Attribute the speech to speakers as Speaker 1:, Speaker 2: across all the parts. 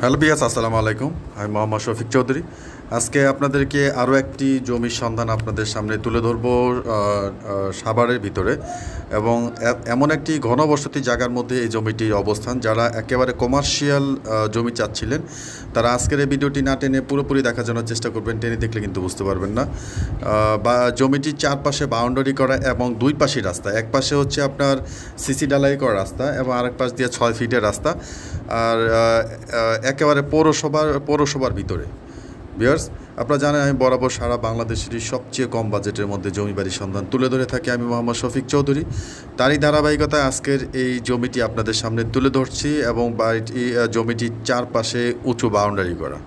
Speaker 1: Hello পিয়াস আসসালামু আলাইকুম। আমি মোহাম্মদ শফিক চৌধুরী। আজকে আপনাদেরকে আরও একটি জমির সন্ধান আপনাদের সামনে তুলে ধরবো সাভারের ভিতরে। এবং এমন একটি ঘনবসতি জায়গার মধ্যে এই জমিটির অবস্থান, যারা একেবারে কমার্শিয়াল জমি চাচ্ছিলেন, তারা আজকের এই ভিডিওটি না টেনে পুরোপুরি দেখার জন্য চেষ্টা করবেন। টেনে দেখলে কিন্তু বুঝতে পারবেন না। বা জমিটির চারপাশে বাউন্ডারি করা এবং দুই পাশে রাস্তা, এক পাশে হচ্ছে আপনার সিসি ডালাই করা রাস্তা এবং আরেক পাশ দিয়ে ছয় ফিটের রাস্তা। আর একেবারে পৌরসভার পৌরসভার ভিতরে। বিয়ার্স আপনারা জানেন আমি বরাবর সারা বাংলাদেশেরই সবচেয়ে কম বাজেটের মধ্যে জমি বাড়ির সন্ধান তুলে ধরে থাকি আমি মোহাম্মদ শফিক চৌধুরী। তারই ধারাবাহিকতায় আজকের এই জমিটি আপনাদের সামনে তুলে ধরছি এবং বাড়িটি জমিটির চারপাশে উঁচু বাউন্ডারি করা।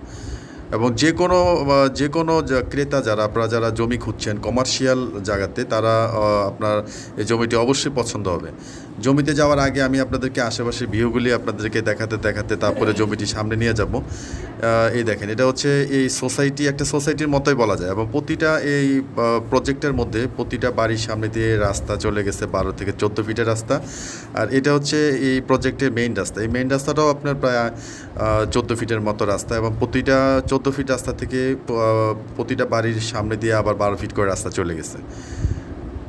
Speaker 1: এবং যে কোনো যে কোনো ক্রেতা যারা, আপনারা যারা জমি খুঁজছেন কমার্শিয়াল জায়গাতে, তারা আপনার এই জমিটি অবশ্যই পছন্দ হবে। জমিতে যাওয়ার আগে আমি আপনাদেরকে আশেপাশে ভিউগুলি আপনাদেরকে দেখাতে দেখাতে তারপরে জমিটি সামনে নিয়ে যাব। এই দেখেন, এটা হচ্ছে এই সোসাইটি, একটা সোসাইটির মতোই বলা যায়। এবং প্রতিটা এই প্রজেক্টের মধ্যে প্রতিটা বাড়ির সামনে দিয়ে রাস্তা চলে গেছে, বারো থেকে চোদ্দ ফিটের রাস্তা। আর এটা হচ্ছে এই প্রজেক্টের মেইন রাস্তা। এই মেইন রাস্তাটাও আপনার প্রায় চোদ্দ ফিটের মতো রাস্তা এবং প্রতিটা চোদ্দ ফিট রাস্তা থেকে প্রতিটা বাড়ির সামনে দিয়ে আবার বারো ফিট করে রাস্তা চলে গেছে।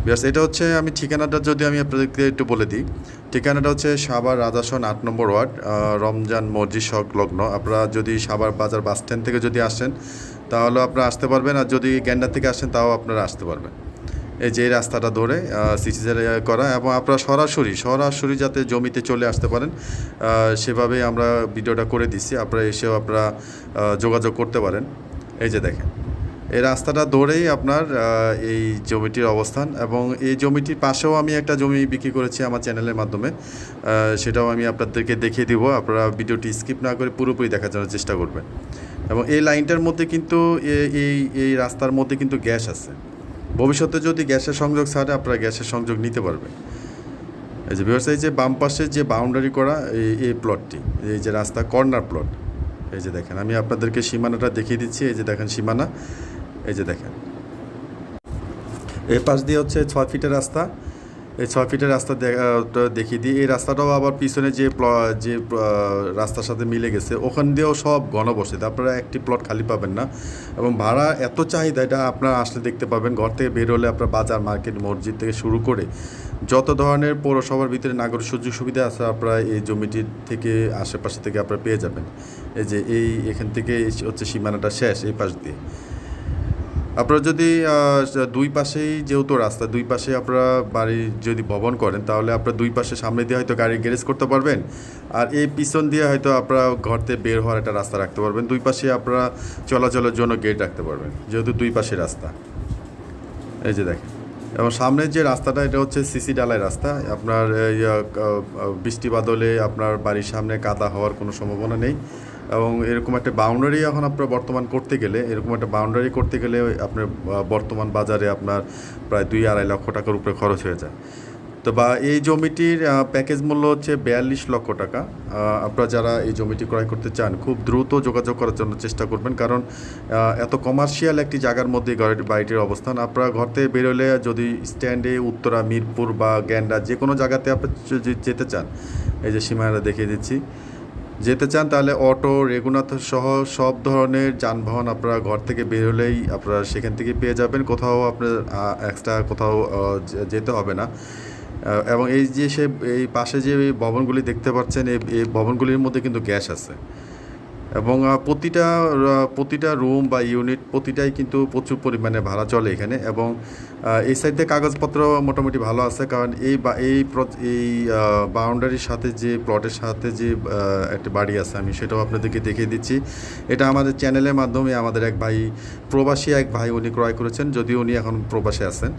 Speaker 1: বিয়াস এটা হচ্ছে আমি ঠিকানাটা যদি আমি আপনাদেরকে একটু বলে দিই ঠিকানাটা হচ্ছে সাভার রাজাসন আট নম্বর ওয়ার্ড রমজান মসজিদ সংলগ্ন। আপনারা যদি সাভার বাজার বাস স্ট্যান্ড থেকে যদি আসেন তাহলে আপনারা আসতে পারবেন। আর যদি গ্যান্ডার থেকে আসেন তাও আপনারা আসতে পারবেন। এই যে রাস্তাটা ধরে সিসি করা এবং আপনারা সরাসরি সরাসরি যাতে জমিতে চলে আসতে পারেন আহ, সেভাবে আমরা ভিডিওটা করে দিচ্ছি। আপনারা এসেও আপনারা যোগাযোগ করতে পারেন। এই যে দেখেন। এই রাস্তাটা ধরেই আপনার এই জমিটির অবস্থান এবং এই জমিটির পাশেও আমি একটা জমি বিক্রি করেছি আমার চ্যানেলের মাধ্যমে। সেটাও আমি আপনাদেরকে দেখিয়ে দিব। আপনারা ভিডিওটি স্কিপ না করে পুরোপুরি দেখার জন্য চেষ্টা করবেন। এবং এই লাইনটার মধ্যে কিন্তু এই এই রাস্তার মধ্যে কিন্তু গ্যাস আছে। ভবিষ্যতে যদি গ্যাসের সংযোগ ছাড়ে, আপনারা গ্যাসের সংযোগ নিতে পারবেন। এই যে ব্যবসায়ী যে বাম পাশে যে বাউন্ডারি করা, এই এই প্লটটি এই যে রাস্তা কর্নার প্লট এই যে দেখেন, আমি আপনাদেরকে সীমানাটা দেখিয়ে দিচ্ছি। এই যে দেখেন সীমানা এই যে দেখেন। এই পাশ দিয়ে হচ্ছে ছয় ফিটের রাস্তা। এই ছয় ফিটের রাস্তা দেখিয়ে দিই। এই রাস্তাটাও আবার পিছনে যে যে রাস্তার সাথে মিলে গেছে, ওখান দিয়েও সব ঘনবসতি। আপনারা একটি প্লট খালি পাবেন না। এবং ভাড়া এত চাহিদা, এটা আপনারা আসলে দেখতে পাবেন। ঘর থেকে বের হলে আপনার বাজার, মার্কেট, মসজিদ থেকে শুরু করে যত ধরনের পৌরসভার ভিতরে নাগরিক সুযোগ সুবিধা আছে, আপনারা এই জমিটির থেকে আশেপাশে থেকে আপনারা পেয়ে যাবেন। এই যে এই এখান থেকে হচ্ছে সীমানাটা শেষ এই পাশ দিয়ে। আপনারা যদি দুই পাশেই যেহেতু রাস্তা, দুই পাশে আপনারা বাড়ি যদি ভবন করেন, তাহলে আপনারা দুই পাশে সামনে দিয়ে হয়তো গাড়ি গ্যারেজ করতে পারবেন। আর এই পিছন দিয়ে হয়তো আপনারা ঘরতে বের হওয়ার একটা রাস্তা রাখতে পারবেন। দুই পাশে আপনারা চলাচলের জন্য গেট রাখতে পারবেন, যেহেতু দুই পাশে রাস্তা। এই যে দেখেন, এবং সামনের যে রাস্তাটা, এটা হচ্ছে সিসি ডালাই রাস্তা। আপনার বৃষ্টি বাদলে আপনার বাড়ির সামনে কাদা হওয়ার কোনো সম্ভাবনা নেই। এবং এরকম একটা বাউন্ডারি এখন আপনার বর্তমান করতে গেলে, এরকম একটা বাউন্ডারি করতে গেলে আপনার বর্তমান বাজারে আপনার প্রায় দুই আড়াই লক্ষ টাকার উপরে খরচ হয়ে যায়। তো বা এই জমিটির প্যাকেজ মূল্য হচ্ছে বিয়াল্লিশ লক্ষ টাকা। আপনারা যারা এই জমিটি ক্রয় করতে চান, খুব দ্রুত যোগাযোগ করার জন্য চেষ্টা করবেন। কারণ এত কমার্শিয়াল একটি জায়গার মধ্যে বাড়িটির অবস্থান, আপনারা ঘর থেকে বেরোলে যদি স্ট্যান্ডে উত্তরা, মিরপুর বা গ্যান্ডা যে কোনো জায়গাতে আপনি যেতে চান, এই যে সীমানা দেখিয়ে দিচ্ছি। যেতে চান তাহলে অটো, রেগুনাথ সহ সব ধরনের যানবাহন আপনারা ঘর থেকে বের হলেই আপনারা সেখান থেকে পেয়ে যাবেন। কোথাও আপনার এক্সট্রা কোথাও যেতে হবে না। এবং এই যে সে, এই পাশে যে ভবনগুলি দেখতে পাচ্ছেন এই ভবনগুলির মধ্যে কিন্তু গ্যাস আছে। এবং প্রতিটা প্রতিটা রুম বা ইউনিট প্রতিটাই কিন্তু প্রচুর পরিমাণে ভাড়া চলে এখানে এবং এই সাইডে কাগজপত্র মোটামুটি ভালো আছে কারণ এই বা, এই এই বাউন্ডারির সাথে যে প্লটের সাথে যে একটা বাড়ি আছে আমি সেটাও আপনাদেরকে দেখিয়ে দিচ্ছি। এটা আমাদের চ্যানেলের মাধ্যমে আমাদের এক ভাই, প্রবাসী এক ভাই উনি ক্রয় করেছেন, যদিও উনি এখন প্রবাসে আছেন।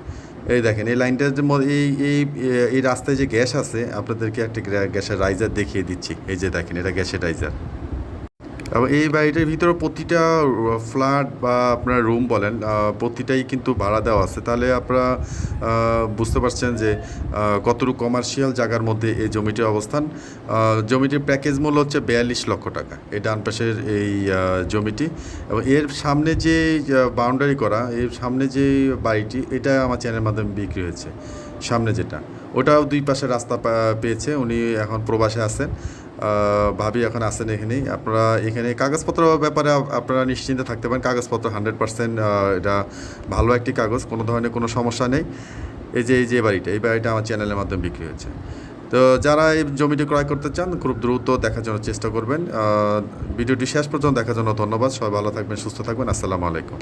Speaker 1: এই দেখেন, এই লাইনটার এই এই এই রাস্তায় যে গ্যাস আছে, আপনাদেরকে একটা গ্যা- গ্যাসের রাইজার দেখিয়ে দিচ্ছি। এই যে দেখেন, এটা গ্যাসের রাইজার এবং এই বাড়িটার ভিতরে প্রতিটা ফ্ল্যাট বা আপনার রুম বলেন প্রতিটাই কিন্তু ভাড়া দেওয়া আছে। তাহলে আপনারা বুঝতে পারছেন যে কতটুকু কমার্শিয়াল জায়গার মধ্যে এই জমিটির অবস্থান। জমিটির প্যাকেজ মূল্য হচ্ছে বিয়াল্লিশ লক্ষ টাকা। এই ডান পাশের এই জমিটি। এবং এর সামনে যে বাউন্ডারি করা, এর সামনে যে বাড়িটি, এটা আমার চ্যানেলের মাধ্যমে বিক্রি হয়েছে। সামনে যেটা। ওটাও দুই পাশে রাস্তা পেয়েছে। উনি এখন প্রবাসে আছেন। ভাবি এখন আছেন এখানেই। আপনারা এখানে কাগজপত্র ব্যাপারে আপনারা নিশ্চিন্তে থাকতে পারেন। কাগজপত্র হান্ড্রেড পার্সেন্ট এটা ভালো একটি কাগজ, কোনো ধরনের কোনো সমস্যা নেই। এই যে এই যে বাড়িটা, এই বাড়িটা আমার চ্যানেলের মাধ্যমে বিক্রি হয়েছে। তো যারা এই জমিটি ক্রয় করতে চান, খুব দ্রুত দেখার জন্য চেষ্টা করবেন। ভিডিওটি শেষ পর্যন্ত দেখার জন্য ধন্যবাদ। সবাই ভালো থাকবেন, সুস্থ থাকবেন। আসসালামু আলাইকুম।